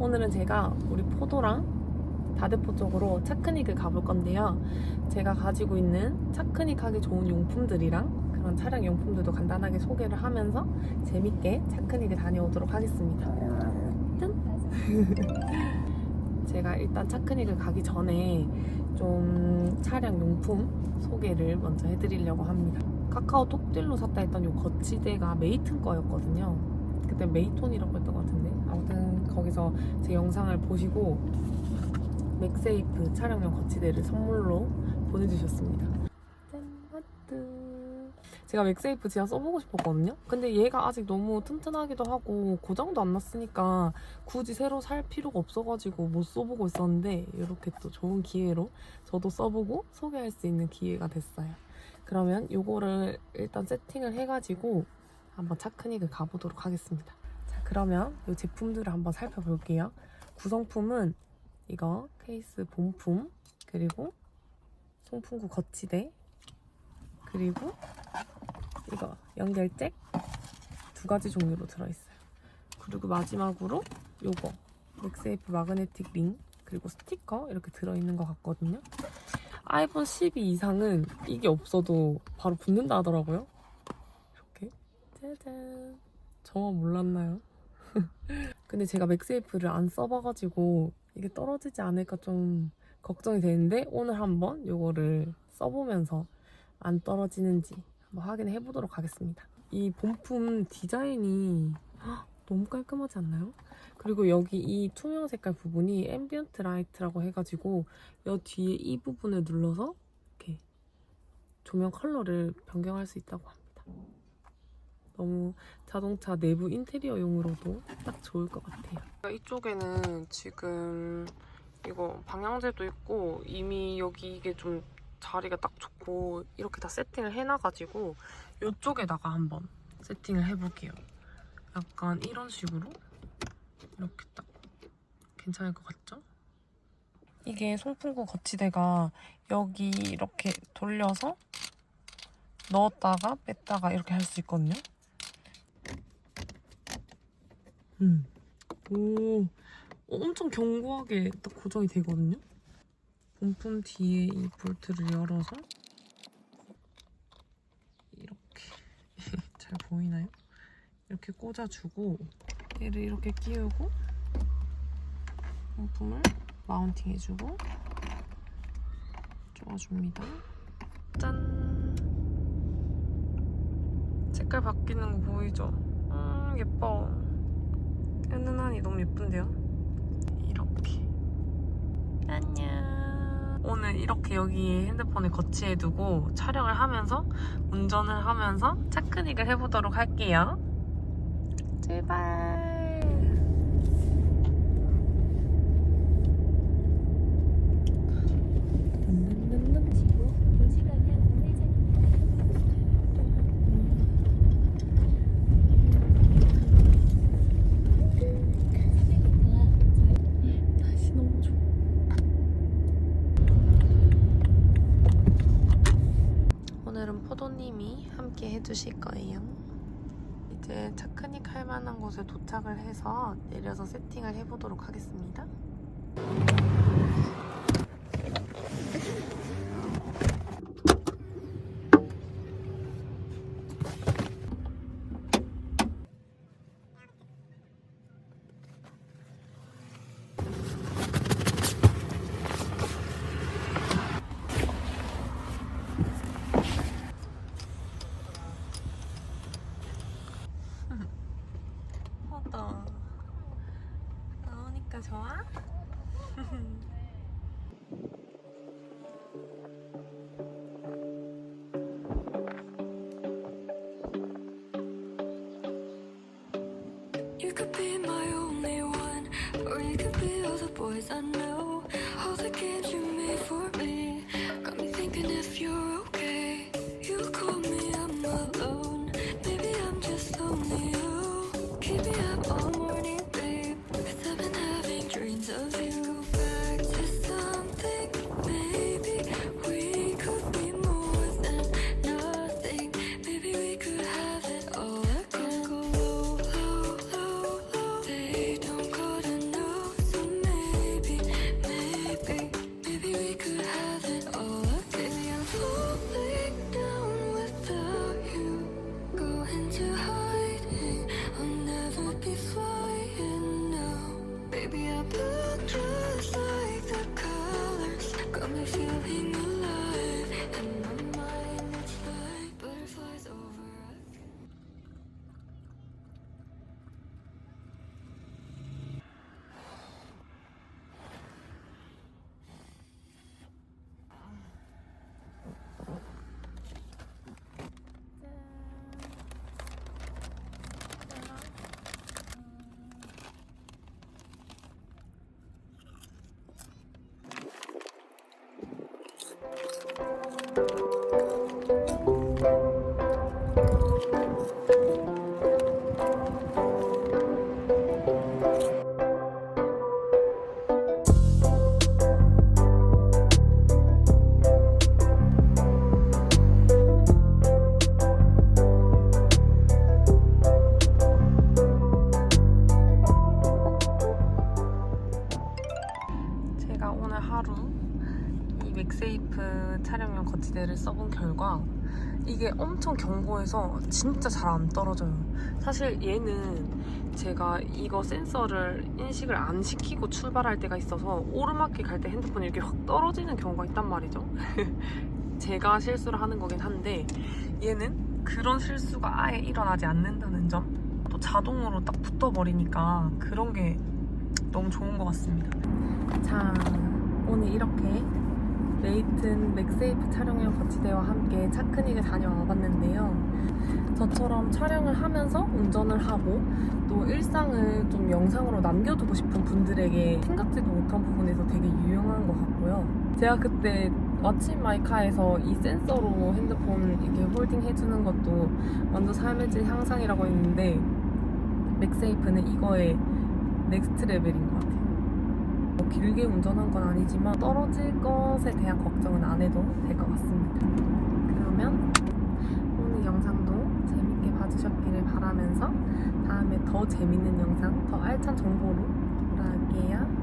오늘은 제가 우리 포도랑 다대포 쪽으로 차크닉을 가볼 건데요. 제가 가지고 있는 차크닉 하기 좋은 용품들이랑 그런 차량 용품들도 간단하게 소개를 하면서 재밌게 차크닉을 다녀오도록 하겠습니다. 뜬! 제가 일단 차크닉을 가기 전에 좀 차량 용품 소개를 먼저 해드리려고 합니다. 카카오 톡 딜로 샀다 했던 이 거치대가 메이튼 거였거든요. 그때 메이톤이라고 했던 것 같은데 아무튼 거기서 제 영상을 보시고 맥세이프 차량용 거치대를 선물로 보내주셨습니다. 짠 하트. 제가 맥세이프 진짜 써보고 싶었거든요. 근데 얘가 아직 너무 튼튼하기도 하고 고장도 안 났으니까 굳이 새로 살 필요가 없어가지고 못 써보고 있었는데 이렇게 또 좋은 기회로 저도 써보고 소개할 수 있는 기회가 됐어요. 그러면 요거를 일단 세팅을 해가지고 한번 차크닉을 가보도록 하겠습니다. 자, 그러면 이 제품들을 한번 살펴볼게요. 구성품은 이거 케이스 본품 그리고 송풍구 거치대 그리고 이거 연결잭 두 가지 종류로 들어있어요. 그리고 마지막으로 요거 맥세이프 마그네틱 링 그리고 스티커 이렇게 들어있는 것 같거든요. 아이폰 12 이상은 이게 없어도 바로 붙는다 하더라고요. 짜잔 저만 몰랐나요? 근데 제가 맥세이프를 안 써봐가지고 이게 떨어지지 않을까 좀 걱정이 되는데 오늘 한번 요거를 써보면서 안 떨어지는지 한번 확인해 보도록 하겠습니다. 이 본품 디자인이 헉, 너무 깔끔하지 않나요? 그리고 여기 이 투명 색깔 부분이 앰비언트 라이트라고 해가지고 여 뒤에 이 부분을 눌러서 이렇게 조명 컬러를 변경할 수 있다고 합니다. 너무 자동차 내부 인테리어용으로도 딱 좋을 것 같아요. 이쪽에는 지금 이거 방향제도 있고 이미 여기 이게 좀 자리가 딱 좋고 이렇게 다 세팅을 해놔가지고 이쪽에다가 한번 세팅을 해볼게요. 약간 이런 식으로 이렇게 딱 괜찮을 것 같죠? 이게 송풍구 거치대가 여기 이렇게 돌려서 넣었다가 뺐다가 이렇게 할 수 있거든요. 음. 오, 엄청 견고하게 딱 고정이 되거든요. 본품 뒤에 이 볼트를 열어서 이렇게 잘 보이나요? 이렇게 꽂아주고 얘를 이렇게 끼우고 본품을 마운팅 해주고 쪼아줍니다. 짠! 색깔 바뀌는 거 보이죠? 음 예뻐. 은은하니 너무 예쁜데요? 이렇게. 안녕. 오늘 이렇게 여기 핸드폰을 거치해두고 촬영을 하면서 운전을 하면서 차크닉을 해보도록 할게요. 출발. 지구 도시 방향 우회전입니다. 날씨 너무 좋아. 포도님이 함께 해주실 거예요. 이제 차크닉 할 만한 곳에 도착을 해서 내려서 세팅을 해보도록 하겠습니다. 나오니까 좋아? You could be my only one, or you could be all the boys I know. All the games you made for me 이게 엄청 견고해서 진짜 잘 안 떨어져요. 사실 얘는 제가 이거 센서를 인식을 안 시키고 출발할 때가 있어서 오르막길 갈 때 핸드폰이 이렇게 확 떨어지는 경우가 있단 말이죠. 제가 실수를 하는 거긴 한데 얘는 그런 실수가 아예 일어나지 않는다는 점. 또 자동으로 딱 붙어버리니까 그런 게 너무 좋은 것 같습니다. 자, 오늘 이렇게 레이튼 맥세이프 촬영용 거치대와 함께 차크닉을 다녀와 봤는데요. 저처럼 촬영을 하면서 운전을 하고 또 일상을 좀 영상으로 남겨두고 싶은 분들에게 생각지도 못한 부분에서 되게 유용한 것 같고요. 제가 그때 왓츠 마이카에서 이 센서로 핸드폰 이렇게 홀딩 해주는 것도 완전 삶의 질 향상이라고 했는데 맥세이프는 이거의 넥스트 레벨인 것 같아요. 뭐 길게 운전한 건 아니지만 떨어질 것에 대한 걱정은 안 해도 될 것 같습니다. 그러면 오늘 영상도 재밌게 봐주셨기를 바라면서 다음에 더 재밌는 영상, 더 알찬 정보로 돌아올게요.